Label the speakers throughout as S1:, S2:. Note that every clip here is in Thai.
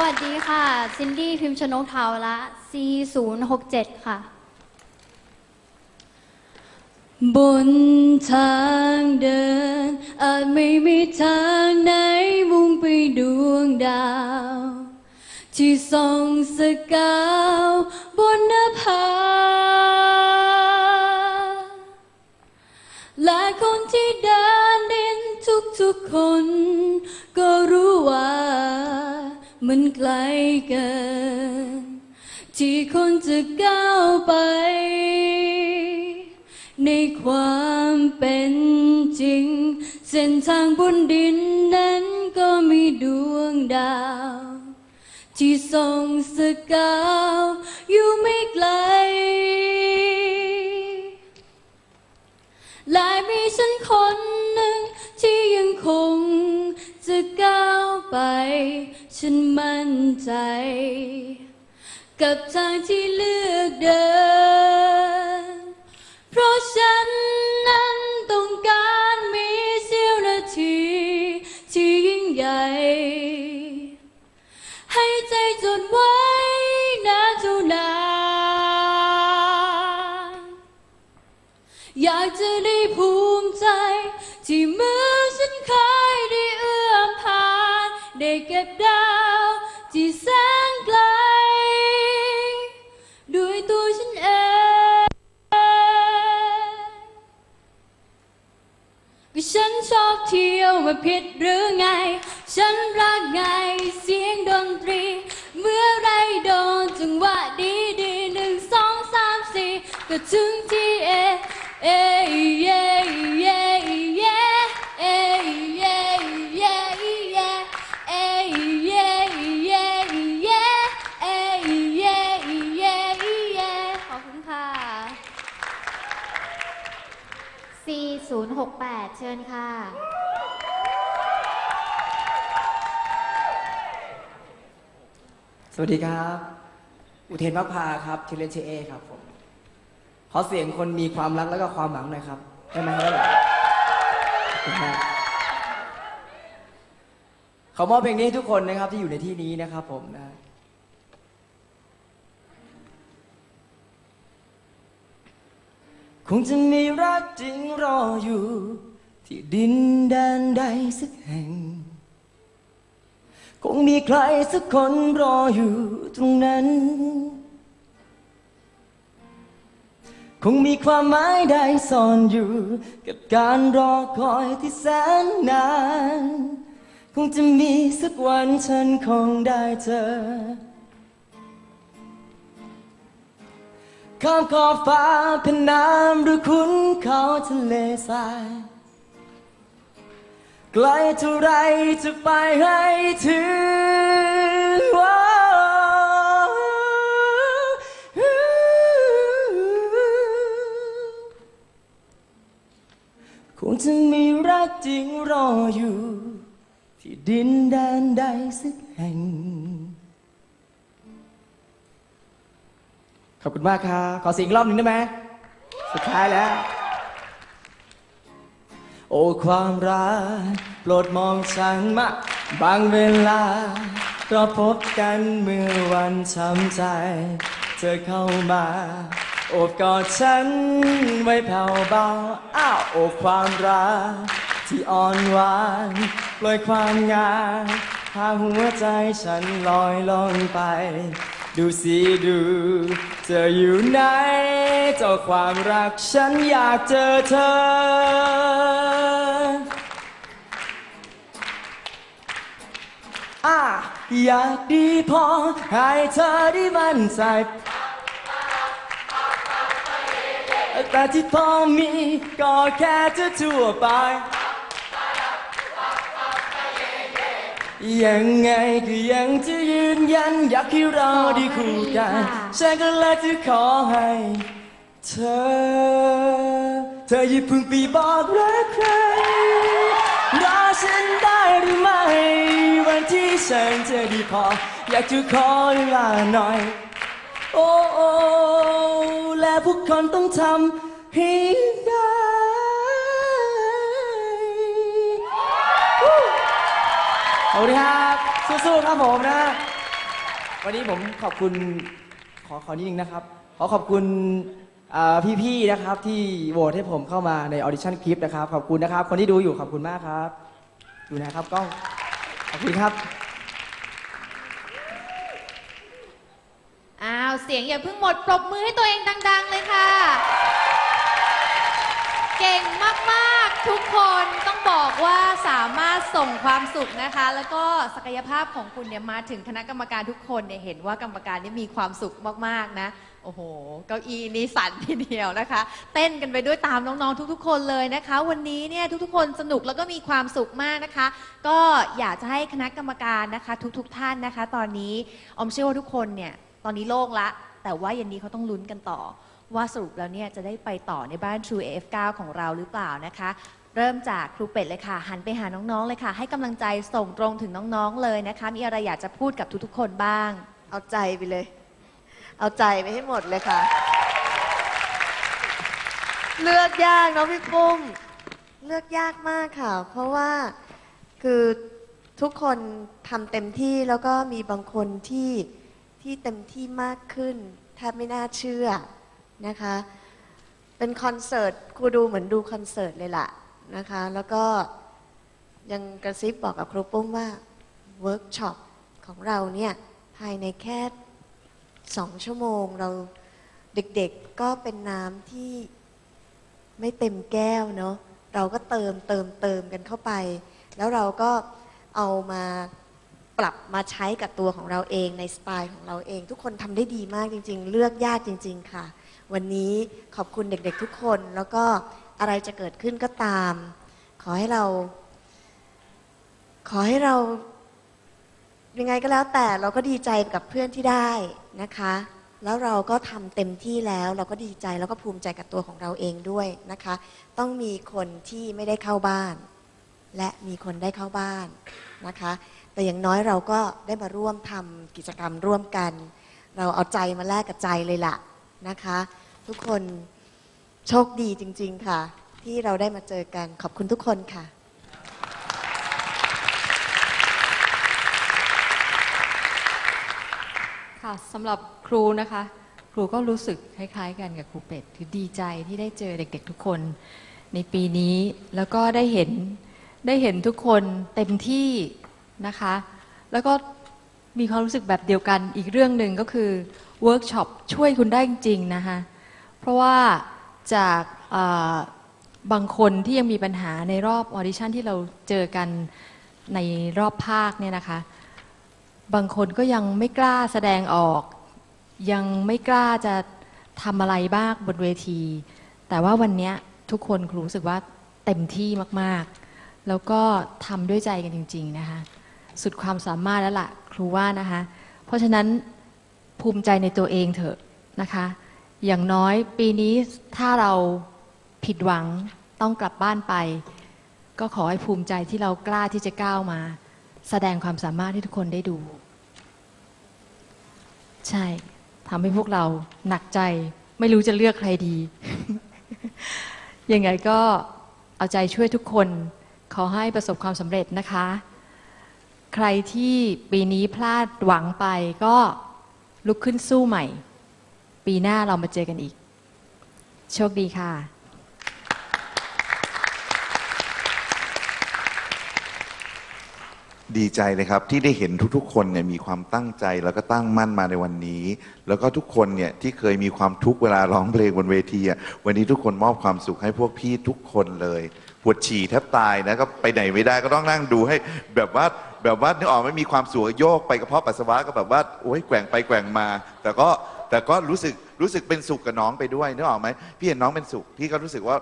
S1: วัสดีค่ะ ซินดี้พิมพ์ชนกเทาละ C067 ค่ะ บนทางเดิน อาจไม่มีทางไหนมุ่งไปดวงดาว ที่ส่องสกาวบนหน้าผาและคนที่เดินดินทุกๆคน มันไกลเกิน ที่คนจะก้าวไป ในความเป็นจริง เส้นทางบนดินนั้นก็มีดวงดาว ที่ส่องสกาวอยู่ไม่ไกลและมีฉันคนหนึ่งที่ยังคง จะก้าวไป ฉันมั่นใจ กับทางที่เลือก ได้เก็บดาวที่แสนไกลด้วยตัวฉันเองก็ฉันชอบเที่ยวมาผิดหรือไง ฉันรักไงเสียงดนตรี เมื่อไรโดนจังหวะดีดีๆหนึ่งสองสามสี่ก็ถึงที่เอเอเย่ 68 เชิ
S2: ญค่ะ
S3: สวัสดีครับ อุเทนมักพาครับชื่อเล่นชื่อเอครับผม ขอเสียงคนมีความรักแล้วก็ความหวังหน่อยครับ ได้ไหมครับขอบคุณมากขอมอบเพลงนี้ให้ทุกคนนะครับที่อยู่ในที่นี้นะครับผมนะ งจะมีรักจริงรออยู่ ที่ดินแดนใดสักแห่ง คงมีใครสักคนรออยู่ตรงนั้น คงมีความหมายใดซ่อนอยู่ กับการรอคอยที่แสนนาน คงจะมีสักวันฉันคงได้เจอ ข้ามขอบฟ้าเป็นน้ำหรือคุณเขาทะเลทรายไกลเท่าไรจะไปให้ถึงว้าคงจะมีรักจริงรออยู่ ที่ดินแดนใดสักแห่ง ขอบคุณมากครับ ขอเสียงรอบหนึ่งได้ไหม สุดท้ายแล้ว โอ้ความรักโปรดมองฉันมาบางเวลา เราพบกันเมื่อวันช้ำใจ เธอเข้ามา โอบกอดฉันไว้แผ่วเบา อ้าวโอบความรักที่อ่อนหวานปล่อยความงามพาหัวใจฉันลอยลงไป ดูสิดูเธออยู่ไหน เจ้าความรักฉันอยากเจอเธอ อะอยากดีพอให้เธอได้มั่นใจแต่ที่พอมีก็แค่เธอทั่วไป ยังไงก็ยังจะยืนยัน อยากให้เราได้คู่กันฉันก็เลยจะขอให้ เธอ เธออย่าเพิ่งไปบอกรักใครรอฉันได้หรือไม่ วันที่ฉันจะดีพอ อยากจะขอเวลาหน่อย โอ้โอ้และพวกคนต้องทำให้ได้ ฮู้สวัสดีครับสู้ๆครับผมนะ วันนี้ผมขอบคุณขอขอนิดนึงนะครับ ขอขอบคุณอ่าพี่ๆนะครับ ที่โหวตให้ผมเข้ามาในออดิชั่นคลิปนะครับ ขอบคุณนะครับ คนที่ดูอยู่ขอบคุณมากครับ ดูนะครับกล้องขอบคุณครับ
S2: อ้าวเสียงอย่าเพิ่งหมดปรบมือให้ตัวเองดัง ๆ เลยค่ะ เก่งมาก ๆ ทุกคนต้องบอกว่าสามารถส่งความสุขนะคะ แล้วก็ศักยภาพของคุณเนี่ยมาถึงคณะกรรมการทุกคนเนี่ยเห็นว่ากรรมการเนี่ยมีความสุขมากๆนะ โอ้โห เก้าอี้นี่สั่นทีเดียวนะคะ เต้นกันไปด้วยตามน้องๆทุกๆ คนเลยนะคะ วันนี้เนี่ยทุกๆ คนสนุกแล้วก็มีความสุขมากนะคะ ก็อยากจะให้คณะกรรมการนะคะ ทุก ๆ ท่านนะคะ ตอนนี้ออมเชื่อว่าทุกคนเนี่ยตอนนี้โล่งละ แต่ว่าเย็นนี้เขาต้องลุ้นกันต่อ ว่าสรุปแล้วเนี่ยจะได้ไปต่อในบ้าน True AF9 ของเราหรือเปล่านะคะ เริ่มจากครูเป็ดเลยค่ะ หันไปหาน้องๆเลยค่ะ ให้กำลังใจส่งตรงถึงน้องๆเลยนะคะ มีอะไรอยากจะพูดกับทุกๆคนบ้าง
S4: เอาใจไปเลย เอาใจไปให้หมดเลยค่ะ เลือกยากเนาะพี่ปุ้ม เลือกยากมากค่ะ เพราะว่าคือทุกคนทำเต็มที่แล้วก็มีบางคนที่ที่เต็มที่มากขึ้นแทบไม่น่าเชื่อ นะคะ เป็นคอนเสิร์ตครูดูเหมือนดูคอนเสิร์ตเลยล่ะนะคะ แล้วก็ยังกระซิบบอกกับครูปุ้มว่าเวิร์กช็อปของเราเนี่ยภายในแค่สองชั่วโมงเราเด็กๆก็เป็นน้ำที่ไม่เต็มแก้วเนาะเราก็เติมเติมเติมกันเข้าไป แล้วเราก็เอามาปรับมาใช้กับตัวของเราเองในสไตล์ของเราเอง ทุกคนทำได้ดีมากจริง ๆ เลือกยากจริง ๆ ค่ะ วันนี้ขอบคุณเด็กๆทุกคน แล้วก็อะไรจะเกิดขึ้นก็ตาม ขอให้เรา ขอให้เรายังไงก็แล้วแต่เราก็ดีใจกับเพื่อนที่ได้นะคะ แล้วเราก็ทำเต็มที่แล้วเราก็ดีใจแล้วก็ภูมิใจกับตัวของเราเองด้วยนะคะ ต้องมีคนที่ไม่ได้เข้าบ้าน และมีคนได้เข้าบ้านนะคะ แต่อย่างน้อยเราก็ได้มาร่วมทำกิจกรรมร่วมกัน เราเอาใจมาแลกกับใจเลยล่ะนะคะ ทุกคนโชคดีจริง ๆ ค่ะ ที่เราได้มาเจอกันขอบคุณทุกคนค่ะ
S5: ค่ะสำหรับครูนะคะ ครูก็รู้สึกคล้าย ๆ กันกับครูเป็ดคือดีใจที่ได้เจอเด็ก ๆ ทุกคนในปีนี้แล้วก็ได้เห็นได้เห็นทุกคนเต็มที่นะคะ แล้วก็มีความรู้สึกแบบเดียวกันอีกเรื่องหนึ่งก็คือเวิร์กช็อปช่วยคุณได้จริง ๆ นะคะ เพราะว่าจากบางคนที่ยังมีปัญหาในรอบออดิชั่นที่เราเจอกันในรอบภาคเนี่ยนะคะ บางคนก็ยังไม่กล้าแสดงออก ยังไม่กล้าจะทำอะไรบ้างบนเวที แต่ว่าวันนี้ทุกคนครูรู้สึกว่าเต็มที่มากๆ แล้วก็ทำด้วยใจกันจริง ๆ นะคะ สุดความสามารถแล้วล่ะครูว่านะคะ เพราะฉะนั้นภูมิใจในตัวเองเถอะนะคะ อย่างน้อยปีนี้ถ้าเราผิดหวังต้องกลับบ้านไป ก็ขอให้ภูมิใจที่เรากล้าที่จะก้าวมา แสดงความสามารถให้ทุกคนได้ดู ใช่ทำให้พวกเราหนักใจ ไม่รู้จะเลือกใครดี ยังไงก็เอาใจช่วยทุกคน ขอให้ประสบความสำเร็จนะคะ ใครที่ปีนี้พลาดหวังไปก็ลุกขึ้นสู้ใหม่ ปีหน้าเรามาเจอกันอีก โชคดีค่ะ
S6: ดีใจเลยครับที่ได้เห็นทุกๆ คนเนี่ยมีความตั้งใจแล้วก็ตั้งมั่นมาในวันนี้ แล้วก็ทุกคนเนี่ยที่เคยมีความทุกข์เวลาร้องเพลงบนเวทีอะวันนี้ทุกคนมอบความสุขให้พวกพี่ทุกคนเลยปวดฉี่แทบตายนะก็ไปไหนไม่ได้ก็ต้องนั่งดูให้แบบว่าแบบว่านึกออกไม่มีความสุขโยกไปกระเพาะปัสสาวะก็แบบว่าโอ้ยแกว่งไปแกว่งมา แต่ก็ แต่ก็รู้สึกรู้สึกเป็นสุขกับน้องไปด้วยนึกออกไหมพี่เห็นน้องเป็นสุขพี่ก็รู้สึกว่า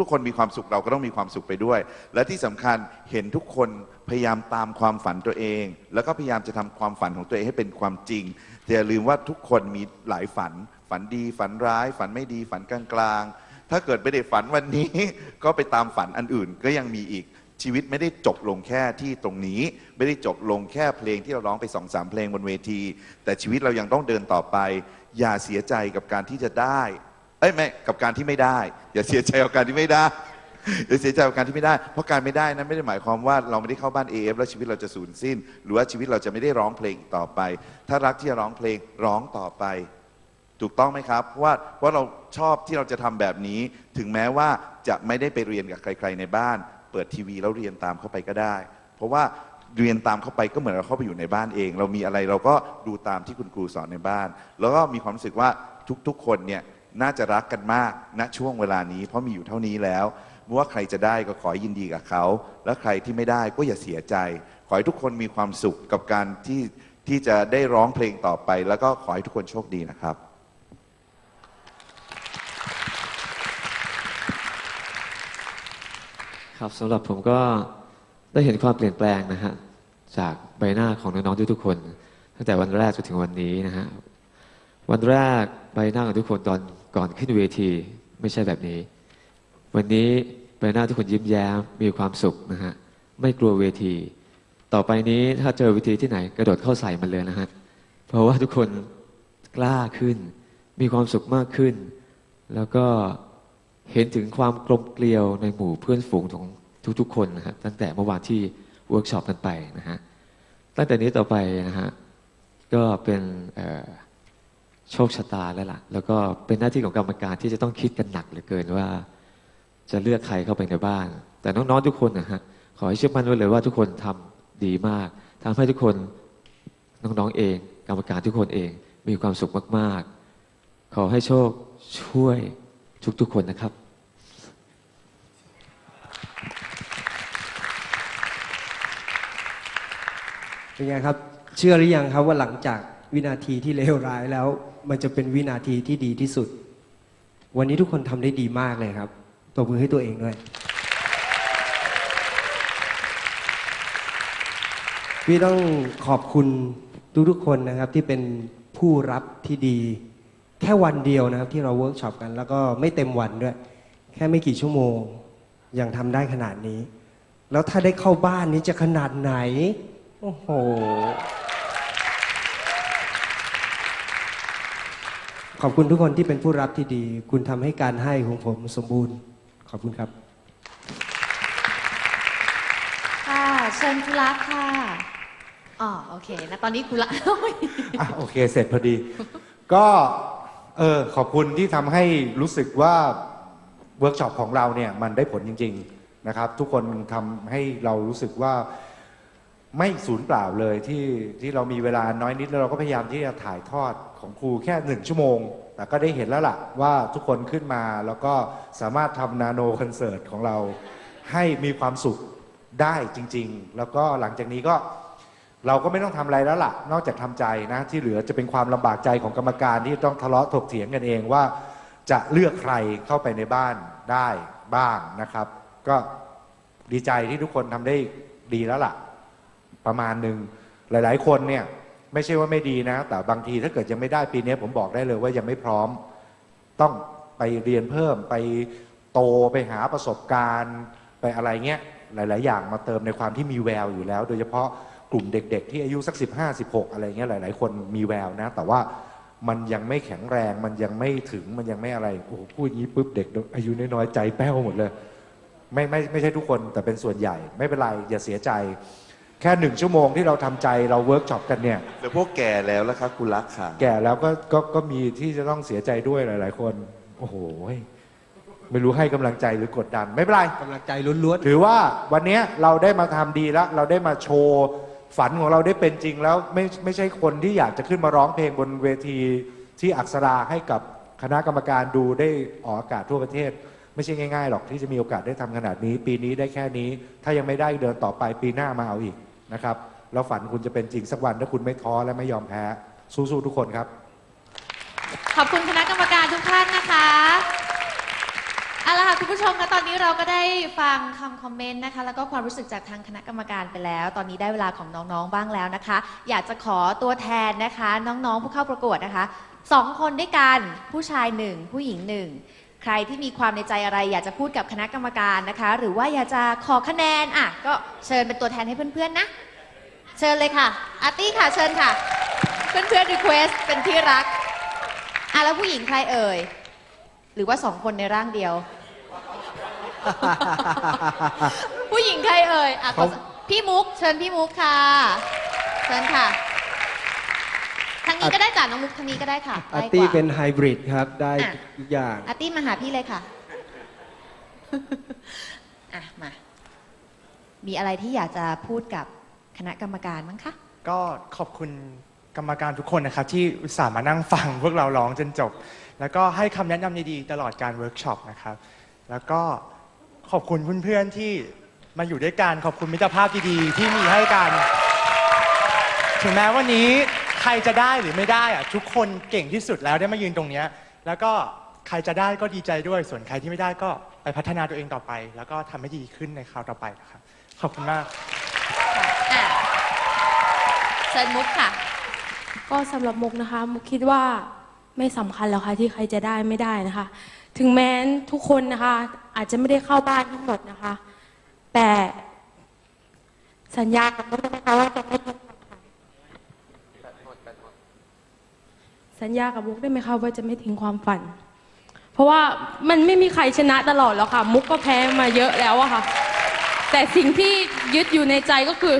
S6: ทุกๆ คนมีความสุขเราก็ต้องมีความสุขไปด้วย และที่สำคัญเห็นทุกคนพยายามตามความฝันตัวเอง แล้วก็พยายามจะทำความฝันของตัวเองให้เป็นความจริงแต่อย่าลืมว่าทุกคนมีหลายฝัน ฝันดีฝันร้าย ฝันไม่ดีฝันกลางๆถ้าเกิดไม่ได้ฝันวันนี้ ก็ไปตามฝันอันอื่นก็ยังมีอีก ชีวิตไม่ได้จบลงแค่ที่ตรงนี้ ไม่ได้จบลงแค่เพลงที่เราร้องไปสองสามเพลงบนเวที แต่ชีวิตเรายังต้องเดินต่อไป อย่าเสียใจกับการที่จะได้ เอ้ยไม่กับการที่ไม่ได้ อย่าเสียใจกับการที่ไม่ได้อย่าเสียใจกับการที่ไม่ได้ เพราะการไม่ได้นั้นไม่ได้หมายความว่าเราไม่ได้เข้าบ้าน AF แล้วชีวิตเราจะสูญสิ้น หรือว่าชีวิตเราจะไม่ได้ร้องเพลงต่อไป ถ้ารักที่จะร้องเพลงร้องต่อไป ถูกต้องไหมครับเพราะว่าเพราะเราชอบที่เราจะทำแบบนี้ ถึงแม้ว่าจะไม่ได้ไปเรียนกับใคร ๆในบ้าน เปิดทีวีแล้วเรียนตามเข้าไปก็ได้ เพราะว่าเรียนตามเข้าไปก็เหมือนเราเข้าไปอยู่ในบ้านเอง เรามีอะไรเราก็ดูตามที่คุณครูสอนในบ้าน แล้วก็มีความรู้สึกว่าทุกๆ คนเนี่ยน่าจะรักกันมากณช่วงเวลานี้ เพราะมีอยู่เท่านี้แล้วไม่ว่าใครจะได้ก็ขอยินดีกับเขา และใครที่ไม่ได้ก็อย่าเสียใจ ขอให้ทุกคนมีความสุขกับการที่ที่จะได้ร้องเพลงต่อไป แล้วก็ขอให้ทุกคนโชคดีนะครับ
S7: ครับสำหรับผมก็ได้เห็นความเปลี่ยนแปลงนะฮะจากใบหน้าของน้องๆทุกๆคน ตั้งแต่วันแรกจนถึงวันนี้นะฮะวันแรกใบหน้าของทุกคนตอนก่อนขึ้นเวที ไม่ใช่แบบนี้ วันนี้ใบหน้าทุกคนยิ้มแย้มมีความสุขนะฮะไม่กลัวเวที ต่อไปนี้ถ้าเจอเวทีที่ไหนกระโดดเข้าใส่มันเลยนะฮะเพราะว่าทุกคนกล้าขึ้น มีความสุขมากขึ้น แล้วก็ เห็นถึงความกลมเกลียวในหมู่เพื่อนฝูงของทุกๆ คนนะฮะตั้งแต่เมื่อวานที่เวิร์กช็อปกันไปนะฮะตั้งแต่นี้ต่อไปนะฮะก็เป็นโชคชะตาแล้วล่ะ แล้วก็เป็นหน้าที่ของกรรมการที่จะต้องคิดกันหนักเหลือเกินว่า จะเลือกใครเข้าไปในบ้าน แต่น้องๆทุกคนนะฮะขอให้เชื่อมั่นไว้เลยว่าทุกคนทำดีมากทำให้ทุกคนน้องๆเอง กรรมการทุกคนเองมีความสุขมากๆ ขอให้โชคช่วยทุกๆคนนะครับ
S8: เป็นไงครับ เชื่อหรือยังครับว่าหลังจากวินาทีที่เลวร้ายแล้ว มันจะเป็นวินาทีที่ดีที่สุด วันนี้ทุกคนทำได้ดีมากเลยครับตบมือให้ตัวเองด้วยพี่ต้องขอบคุณทุกๆคนนะครับที่เป็นผู้รับที่ดี แค่วันเดียวนะครับที่เราเวิร์กช็อปกัน แล้วก็ไม่เต็มวันด้วย แค่ไม่กี่ชั่วโมงยังทำได้ขนาดนี้ แล้วถ้าได้เข้าบ้านนี้จะขนาดไหน โอ้โห ขอบคุณทุกคนที่เป็นผู้รับที่ดี คุณทำให้การให้ของผมสมบูรณ์ ขอบคุณครับ
S2: ค่ะเชิญคุณรักค่ะอ๋อโอเคนะตอนนี้คุณรัก
S9: อะโอเค เสร็จพอดี ก็เออขอบคุณที่ทำให้รู้สึกว่าเวิร์กช็อปของเราเนี่ยมันได้ผลจริง ๆ นะครับ ทุกคนทำให้เรารู้สึกว่า ไม่สูญเปล่าเลยที่ที่เรามีเวลาน้อยนิดแล้วเราก็พยายามที่จะถ่ายทอดของครูแค่หนึ่งชั่วโมง แต่ก็ได้เห็นแล้วล่ะว่าทุกคนขึ้นมาแล้วก็สามารถทำนาโนคอนเสิร์ตของเราให้มีความสุขได้จริง ๆ แล้วก็หลังจากนี้ก็เราก็ไม่ต้องทำอะไรแล้วล่ะ นอกจากทำใจนะ ที่เหลือจะเป็นความลำบากใจของกรรมการที่ต้องทะเลาะถกเถียงกันเองว่า จะเลือกใครเข้าไปในบ้านได้บ้างนะครับ ก็ดีใจที่ทุกคนทำได้ดีแล้วล่ะ ประมาณหนึ่งหลาย ๆ คนเนี่ยไม่ใช่ว่าไม่ดีนะ แต่บางทีถ้าเกิดยังไม่ได้ปีนี้ผมบอกได้เลยว่ายังไม่พร้อม ต้องไปเรียนเพิ่มไปโตไปหาประสบการณ์ ไปอะไรเงี้ยหลาย ๆ อย่างมาเติมในความที่มีแววอยู่แล้ว โดยเฉพาะกลุ่มเด็ก ๆ ที่อายุสัก 15 16 อะไรเงี้ยหลาย ๆ คนมีแววนะ แต่ว่ามันยังไม่แข็งแรง มันยังไม่ถึงมันยังไม่อะไรโอ้โหพูดอย่างนี้ปุ๊บเด็ก อายุน้อยๆใจแป้วหมดเลย ไม่ไม่ไม่ใช่ทุกคนแต่เป็นส่วนใหญ่ ไม่เป็นไรอย่าเสียใจ แค่หนึ่งชั่วโมงที่เราทำใจเราเวิร์กช็อปกันเนี่ย
S6: หรือพวกแก่แล้วแล้วครับคุณรักค่ะ
S9: แก่แล้วก็ก็ก็มีที่จะต้องเสียใจด้วยหลาย ๆ คน โอ้โหไม่รู้ให้กำลังใจหรือกดดัน ไม่เป็นไร
S8: กำลังใจล้วน
S9: ถือว่าวันนี้เราได้มาทำดีแล้ว เราได้มาโชว์ ฝันของเราได้เป็นจริงแล้วไม่ไม่ใช่คนที่อยากจะขึ้นมาร้องเพลงบนเวทีที่อักษราให้กับคณะกรรมการดูได้ออกอากาศทั่วประเทศ ไม่ใช่ง่ายๆหรอกที่จะมีโอกาสได้ทำขนาดนี้ ปีนี้ได้แค่นี้ ถ้ายังไม่ได้เดินต่อไปปีหน้ามาเอาอีก นะครับ แล้วฝันคุณจะเป็นจริงสักวันถ้าคุณไม่ท้อและไม่ยอมแพ้ สู้ๆทุกคนครับ
S2: ขอบคุณคณะกรรมการทุกท่านนะคะเอาละค่ะคุณผู้ชมคะตอนนี้เราก็ได้ฟังคำคอมเมนต์นะคะ แล้วก็ความรู้สึกจากทางคณะกรรมการไปแล้ว ตอนนี้ได้เวลาของน้องๆบ้างแล้วนะคะ อยากจะขอตัวแทนนะคะ น้องๆผู้เข้าประกวดนะคะสองคนด้วยกันผู้ชายหนึ่งผู้หญิงหนึ่ง ใครที่มีความในใจอะไร อยากจะพูดกับคณะกรรมการนะคะ หรือว่าอยากจะขอคะแนนอะก็เชิญเป็นตัวแทนให้เพื่อนๆนะ เชิญเลยค่ะอาร์ตี้ค่ะเชิญค่ะ เพื่อนๆรีเควสเป็นที่รักอะแล้วผู้หญิงใครเอ่ย หรือว่าสองคนในร่างเดียว ผู้หญิงใครเอ่ยอะขอ
S10: เขา
S2: พี่มุก เชิญพี่มุกค่ะ เชิญค่ะทางนี้ก็ได้จ้ะน้องมุกทางนี้ก็ได้ค่ะ
S8: อา
S2: ใกล้
S8: ร์ตี้
S2: กว่า
S8: เป็นไฮบริดครับ ได้
S2: อะ
S8: ทุกอย่าง
S2: อาร์ตี้มาหาพี่เลยค่ะอะมา มีอะไรที่อยากจะพูดกับคณะกรรมการมั้งคะ
S11: ก็ขอบคุณกรรมการทุกคนนะครับ ที่อุตส่าห์มานั่งฟังพวกเราร้องจนจบ แล้วก็ให้คำแนะนำดีๆตลอดการเวิร์กช็อปนะครับ แล้วก็ขอบคุณเพื่อนๆที่มาอยู่ด้วยกันขอบคุณมิตรภาพดีๆ ที่มีให้กัน ถึงแม้วันนี้ ใครจะได้หรือไม่ได้อะทุกคนเก่งที่สุดแล้วได้มายืนตรงเนี้ยแล้วก็ใครจะได้ก็ดีใจด้วย ส่วนใครที่ไม่ได้ก็ไปพัฒนาตัวเองต่อไป แล้วก็ทำให้ดีขึ้นในคราวต่อไปนะครับขอบคุณมาก
S2: อะเชิญมุกค่ะ
S12: ก็สำหรับมุกนะคะมุกคิดว่าไม่สำคัญแล้วค่ะที่ใครจะได้ไม่ได้นะคะ ถึงแม้ทุกคนนะคะ อาจจะไม่ได้เข้าบ้านทั้งหมดนะคะ แต่สัญญากับมุกนะคะว่าจะไม่ทิ้งความฝัน สัญญากับมุกได้ไหมคะว่าจะไม่ทิ้งความฝัน เพราะว่ามันไม่มีใครชนะตลอดแล้วค่ะ มุกก็แพ้มาเยอะแล้วอะค่ะ แต่สิ่งที่ยึดอยู่ในใจก็คือ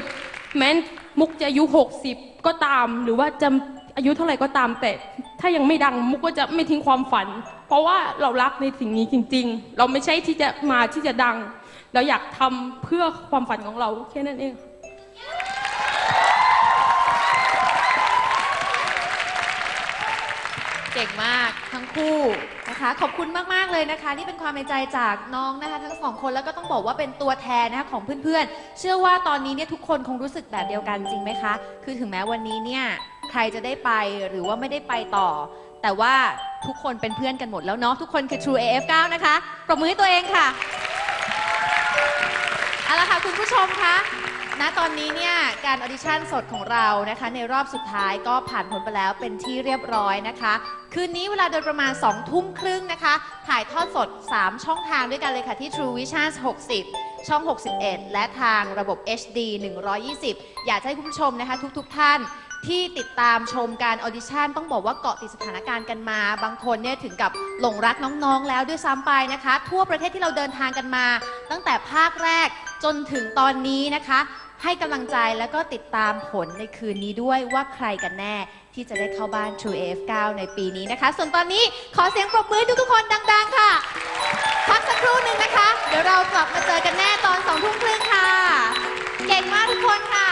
S12: แม้นมุกจะอายุ 60 ก็ตาม หรือว่าจะอายุเท่าไหร่ก็ตามแต่ถ้ายังไม่ดังมุกก็จะไม่ทิ้งความฝัน เพราะว่าเรารักในสิ่งนี้จริง ๆ เราไม่ใช่ที่จะมาที่จะดัง เราอยากทำเพื่อความฝันของเราแค่นั้นเอง
S2: ก่งมากทั้งคู่นะคะ ขอบคุณมาก ๆ เลยนะคะ นี่เป็นความในใจจากน้องนะคะ ทั้งสองคนแล้วก็ต้องบอกว่าเป็นตัวแทนนะคะของเพื่อนๆ เชื่อว่าตอนนี้เนี่ยทุกคนคงรู้สึกแบบเดียวกันจริงไหมคะ คือถึงแม้วันนี้เนี่ยใครจะได้ไปหรือว่าไม่ได้ไปต่อ แต่ว่าทุกคนเป็นเพื่อนกันหมดแล้วเนาะทุกคนคือ True AF9 นะคะปรบมือให้ตัวเองค่ะเอาละค่ะคุณผู้ชมคะ ณตอนนี้เนี่ยการออดิชั่นสดของเรานะคะ ในรอบสุดท้ายก็ผ่านพ้นไปแล้วเป็นที่เรียบร้อยนะคะ คืนนี้เวลาโดยประมาณ 2 ทุ่มครึ่งนะคะ ถ่ายทอดสด 3 ช่องทางด้วยกันเลยค่ะที่ True Vision 60 ช่อง 61 และทางระบบ HD 120 อยากให้คุณผู้ชมนะคะ ทุกๆทท่านที่ติดตามชมการออดิชั่นต้องบอกว่าเกาะติดสถานการณ์กันมา บางคนเนี่ยถึงกับหลงรักน้องๆ แล้วด้วยซ้ำไปนะคะ ทั่วประเทศที่เราเดินทางกันมา ตั้งแต่ภาคแรกจนถึงตอนนี้นะคะ ให้กำลังใจแล้วก็ติดตามผลในคืนนี้ด้วยว่าใครกันแน่ที่จะได้เข้าบ้าน True AF9 ในปีนี้นะคะ ส่วนตอนนี้ขอเสียงปรบมือทุกๆคนดังๆ ค่ะ พักสักครู่หนึ่งนะคะ เดี๋ยวเรากลับมาเจอกันแน่ตอนสองทุ่มครึ่งค่ะ เก่งมากทุกคนค่ะ